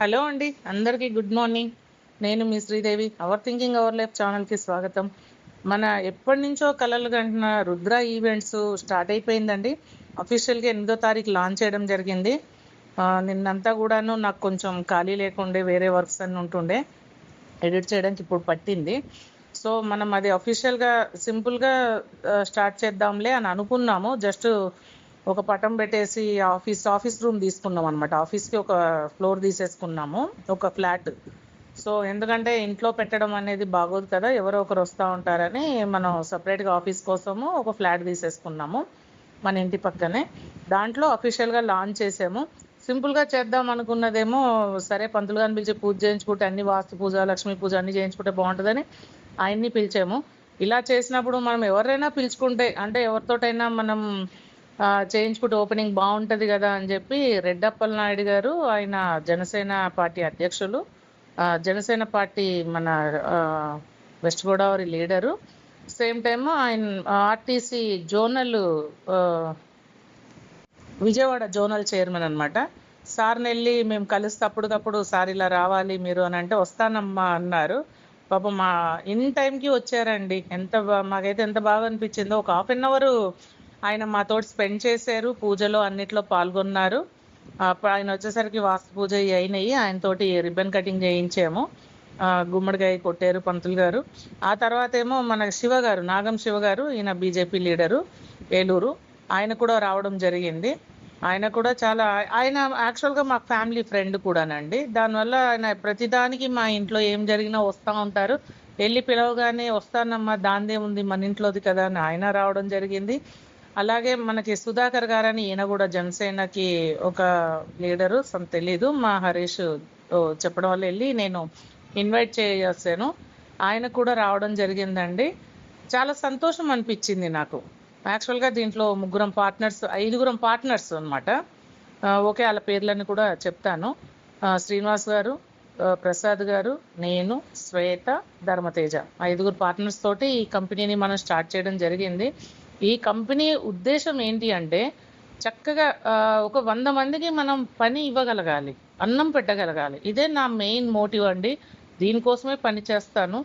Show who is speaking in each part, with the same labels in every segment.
Speaker 1: Hello అండి అందరికీ good morning. నేను మీ Sridevi. Our thinking our life ఛానల్కి స్వాగతం. మన ఎప్పటి నుంచో కలలు కంటున్న రుద్ర ఈవెంట్స్ స్టార్ట్ అయిపోయిందండి. అఫీషియల్గా ఎనిమిదో తారీఖు లాంచ్ చేయడం జరిగింది. నిన్నంతా కూడాను నాకు కొంచెం ఖాళీ లేకుండే వేరే వర్క్స్ అన్నీ ఉంటుండే. ఎడిట్ చేయడానికి ఇప్పుడు పట్టింది. సో మనం అది అఫీషియల్గా సింపుల్గా స్టార్ట్ చేద్దాంలే అని అనుకున్నాము. జస్ట్ ఒక పటం పెట్టేసి ఆఫీస్ ఆఫీస్ రూమ్ తీసుకున్నాం అనమాట ఆఫీస్కి ఒక ఫ్లోర్ తీసేసుకున్నాము ఒక ఫ్లాట్. సో ఎందుకంటే ఇంట్లో పెట్టడం అనేది బాగోదు కదా ఎవరో ఒకరు వస్తూ ఉంటారని మనం సపరేట్గా ఆఫీస్ కోసము ఒక ఫ్లాట్ తీసేసుకున్నాము మన ఇంటి పక్కనే. దాంట్లో అఫీషియల్గా లాంచ్ చేసాము. సింపుల్గా చేద్దాం అనుకున్నదేమో సరే పంతులు గారిని పిలిచి పూజ చేయించుకుంటే అన్ని వాస్తు పూజ లక్ష్మీ పూజ అన్ని చేయించుకుంటే బాగుంటుందని ఆయన్ని పిలిచాము. ఇలా చేసినప్పుడు మనం ఎవరైనా పిలుచుకుంటే అంటే ఎవరితోటైనా మనం చేయించుకుంటే ఓపెనింగ్ బాగుంటుంది కదా అని చెప్పి రెడ్డప్పల నాయుడు గారు ఆయన జనసేన పార్టీ అధ్యక్షులు. జనసేన పార్టీ మన west Godavari leader. Same time ఆయన RTC zonal Vijayawada zonal chairman అనమాట సార్ని వెళ్ళి మేము కలిస్తే అప్పటికప్పుడు సార్ ఇలా రావాలి మీరు అని అంటే వస్తానమ్మా అన్నారు. పాపం మా ఇన్ టైంకి వచ్చారండి. ఎంత మాకైతే ఎంత బాగా అనిపించిందో ఒక హాఫ్ అన్ అవర్ ఆయన మాతో స్పెండ్ చేశారు పూజలో అన్నిట్లో పాల్గొన్నారు. ఆయన వచ్చేసరికి వాస్తు పూజ అయినాయి. ఆయనతోటి రిబ్బన్ కటింగ్ చేయించాము. గుమ్మడికాయ కొట్టారు పంతులు గారు. ఆ తర్వాత ఏమో మన శివ గారు నాగం శివ గారు ఈయన బీజేపీ లీడరు ఏలూరు. ఆయన కూడా రావడం జరిగింది. ఆయన కూడా చాలా ఆయన యాక్చువల్గా మా ఫ్యామిలీ ఫ్రెండ్ కూడానండి. దానివల్ల ఆయన ప్రతిదానికి మా ఇంట్లో ఏం జరిగినా వస్తూ ఉంటారు. వెళ్ళి పిలవగానే వస్తానమ్మా దాందే ఉంది మన ఇంట్లోది కదా అని ఆయన రావడం జరిగింది. అలాగే మనకి సుధాకర్ గారని ఈయన కూడా జనసేనకి ఒక లీడరు సమ్ తెలీదు. మా హరీష్ చెప్పడం వల్ల వెళ్ళి నేను ఇన్వైట్ చేసాను ఆయన కూడా రావడం జరిగిందండి. చాలా సంతోషం అనిపించింది నాకు. యాక్చువల్గా దీంట్లో ముగ్గురం పార్ట్నర్స్ ఐదుగురం పార్ట్నర్స్ అనమాట ఓకే వాళ్ళ పేర్లను కూడా చెప్తాను. శ్రీనివాస్ గారు ప్రసాద్ గారు నేను శ్వేత ధర్మతేజ. ఐదుగురు పార్ట్నర్స్ తోటి ఈ కంపెనీని మనం స్టార్ట్ చేయడం జరిగింది. ఈ కంపెనీ ఉద్దేశం ఏంటి అంటే చక్కగా ఒక వంద మందికి మనం పని ఇవ్వగలగాలి అన్నం పెట్టగలగాలి. ఇదే నా మెయిన్ మోటివ్ అండి. దీనికోసమే పని చేస్తాను.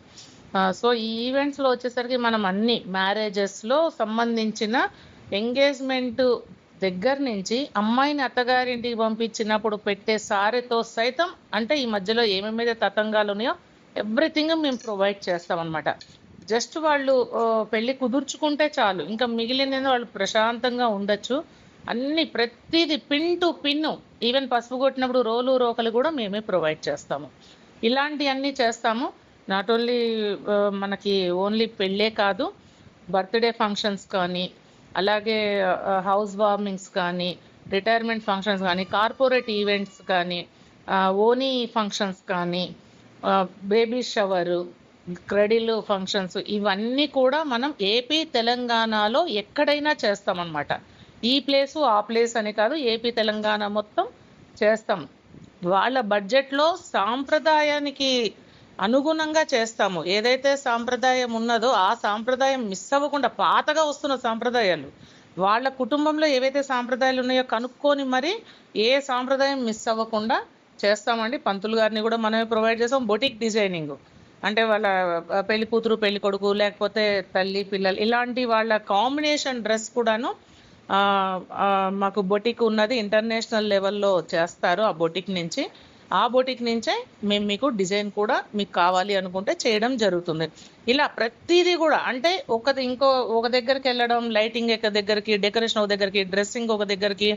Speaker 1: సో ఈ ఈవెంట్స్లో వచ్చేసరికి మనం అన్ని మ్యారేజెస్లో సంబంధించిన ఎంగేజ్మెంట్ దగ్గర నుంచి అమ్మాయిని అత్తగారింటికి పంపించినప్పుడు పెట్టే సారెతో సైతం అంటే ఈ మధ్యలో ఏమేమైతే తతంగాలు ఉన్నాయో ఎవ్రీథింగ్ మేము ప్రొవైడ్ చేస్తామన్నమాట. జస్ట్ వాళ్ళు పెళ్ళి కుదుర్చుకుంటే చాలు. ఇంకా మిగిలిన వాళ్ళు ప్రశాంతంగా ఉండొచ్చు. అన్ని ప్రతిదీ పిన్ టు పిన్ను ఈవెన్ పసుపు కొట్టినప్పుడు రోలు రోకలు కూడా మేమే ప్రొవైడ్ చేస్తాము. ఇలాంటివన్నీ చేస్తాము. నాట్ ఓన్లీ మనకి ఓన్లీ పెళ్ళే కాదు. బర్త్డే ఫంక్షన్స్ కానీ అలాగే హౌస్ వార్మింగ్స్ కానీ రిటైర్మెంట్ ఫంక్షన్స్ కానీ కార్పొరేట్ ఈవెంట్స్ కానీ ఓనీ ఫంక్షన్స్ కానీ బేబీ షవరు క్రెడిల్ ఫంక్షన్స్ ఇవన్నీ కూడా మనం ఏపీ తెలంగాణలో ఎక్కడైనా చేస్తామన్నమాట. ఈ ప్లేసు ఆ ప్లేస్ అని కాదు ఏపీ తెలంగాణ మొత్తం చేస్తాం. వాళ్ళ బడ్జెట్లో సాంప్రదాయానికి అనుగుణంగా చేస్తాము. ఏదైతే సాంప్రదాయం ఉన్నదో ఆ సాంప్రదాయం మిస్ అవ్వకుండా పాతగా వస్తున్న సాంప్రదాయాలు వాళ్ళ కుటుంబంలో ఏవైతే సాంప్రదాయాలు ఉన్నాయో కనుక్కొని మరి ఏ సాంప్రదాయం మిస్ అవ్వకుండా చేస్తామండి. పంతులు గారిని కూడా మనమే ప్రొవైడ్ చేస్తాం. Boutique designing. అంటే వాళ్ళ పెళ్ళి కూతురు పెళ్ళి కొడుకు లేకపోతే తల్లి పిల్లలు ఇలాంటి వాళ్ళ కాంబినేషన్ డ్రెస్ కూడాను మాకు బొటిక్ ఉన్నది ఇంటర్నేషనల్ లెవెల్లో చేస్తారు ఆ బొటిక్ నుంచి. ఆ బొటిక్ నుంచే మేము మీకు డిజైన్ కూడా మీకు కావాలి అనుకుంటే చేయడం జరుగుతుంది. ఇలా ప్రతిదీ కూడా అంటే ఒక ఇంకో ఒక దగ్గరికి వెళ్ళడం లైటింగ్ ఒక దగ్గరికి డెకరేషన్ ఒక దగ్గరికి డ్రెస్సింగ్ ఒక దగ్గరికి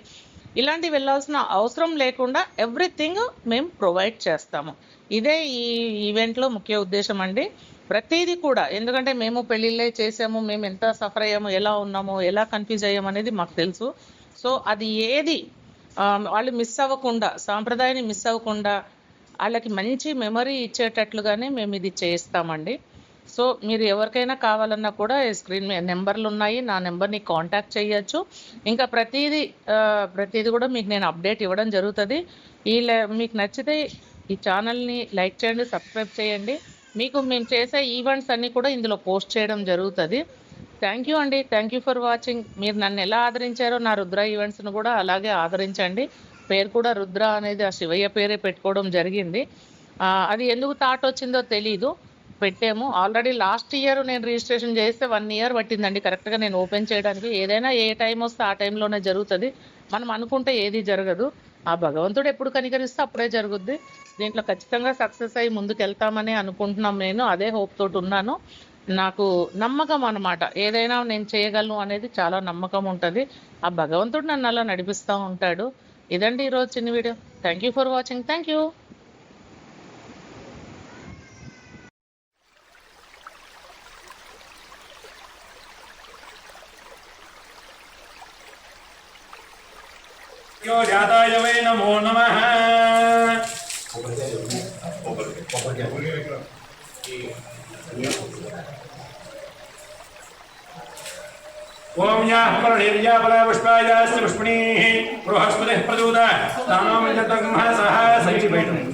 Speaker 1: ఇలాంటి వెళ్ళాల్సిన అవసరం లేకుండా ఎవ్రీథింగ్ మేము ప్రొవైడ్ చేస్తాము. ఇదే ఈ ఈవెంట్లో ముఖ్య ఉద్దేశం అండి. ప్రతిదీ కూడా ఎందుకంటే మేము పెళ్ళిళ్ళే చేసాము మేము ఎంత సఫర్ అయ్యాము ఎలా ఉన్నాము ఎలా కన్ఫ్యూజ్ అయ్యాము అనేది మాకు తెలుసు. సో అది ఏది వాళ్ళు మిస్ అవ్వకుండా సాంప్రదాయాన్ని మిస్ అవ్వకుండా వాళ్ళకి మంచి మెమరీ ఇచ్చేటట్లుగానే మేము ఇది చేస్తామండి. సో మీరు ఎవరికైనా కావాలన్నా కూడా స్క్రీన్ మీద నెంబర్లు ఉన్నాయి నా నెంబర్ని కాంటాక్ట్ చేయొచ్చు ఇంకా ప్రతిదీ ప్రతిదీ కూడా మీకు నేను అప్డేట్ ఇవ్వడం జరుగుతుంది. ఈ మీకు నచ్చితే ఈ ఛానల్ని లైక్ చేయండి సబ్స్క్రైబ్ చేయండి. మీకు మేము చేసే ఈవెంట్స్ అన్నీ కూడా ఇందులో పోస్ట్ చేయడం జరుగుతుంది. థ్యాంక్ యూ అండి. Thank you for watching. మీరు నన్ను ఎలా ఆదరించారో నా రుద్ర ఈవెంట్స్ను కూడా అలాగే ఆదరించండి. పేరు కూడా రుద్ర అనేది ఆ శివయ్య పేరే పెట్టుకోవడం జరిగింది. అది ఎందుకు థాట్ వచ్చిందో తెలీదు. పెట్టాము. ఆల్రెడీ లాస్ట్ ఇయర్ నేను రిజిస్ట్రేషన్ చేస్తే వన్ ఇయర్ పట్టిందండి. కరెక్ట్గా నేను ఓపెన్ చేయడానికి. ఏదైనా ఏ టైం వస్తే ఆ టైంలోనే జరుగుతుంది. మనం అనుకుంటే ఏది జరగదు. ఆ భగవంతుడు ఎప్పుడు కనికరిస్తే అప్పుడే జరుగుద్ది. దీంట్లో ఖచ్చితంగా సక్సెస్ అయ్యి ముందుకెళ్తామని అనుకుంటున్నాం నేను. అదే హోప్ తోటి ఉన్నాను. నాకు నమ్మకం అనమాట ఏదైనా నేను చేయగలను అనేది చాలా నమ్మకం ఉంటుంది. ఆ భగవంతుడు నన్ను అలా నడిపిస్తూ ఉంటాడు. ఇదండి ఈరోజు చిన్న video. Thank you for watching thank you
Speaker 2: यो जाताय वै नमो नमः। ओम याः पर्णिर्या पुष्पणीः बृहस्पतिः प्रदूतः स्थानं सः सैटि बैठम्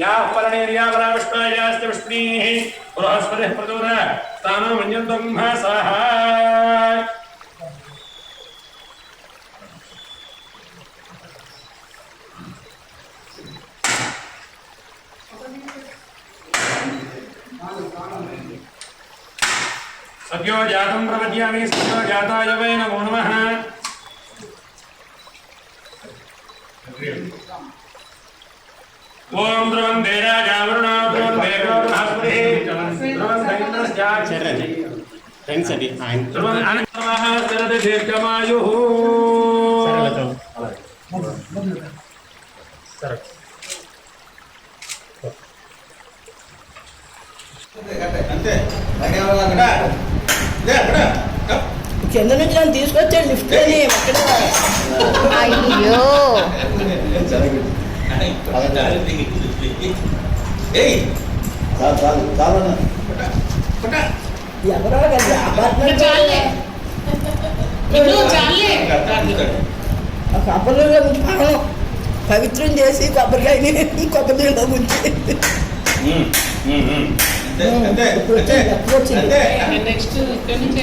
Speaker 2: याः पर्णिर्या बलापुष्पायाश्च पुष्पणीः बृहस्पतिः प्रदूतः दानोमिन्द्रतग्मः सह सद्यो जातं प्रपद्यामि सद्यो जाताय वै नमो नमः ॐ ध्रुवं देराजावरुणो
Speaker 3: ఫ్రెండ్స్
Speaker 4: కింద నుంచి నన్ను తీసుకొచ్చాడు లిఫ్ట్ అని
Speaker 5: అయ్యో.
Speaker 4: ఏయ్ ఎవరో కదా అపార్ట్మెంట్ ఆ కొబ్బరిలో ఉంచి మనం పవిత్రం చేసి కొబ్బరికాయని కొబ్బరి నీళ్ళలో ఉంచి
Speaker 1: నెక్స్ట్ ఇక్కడ నుంచి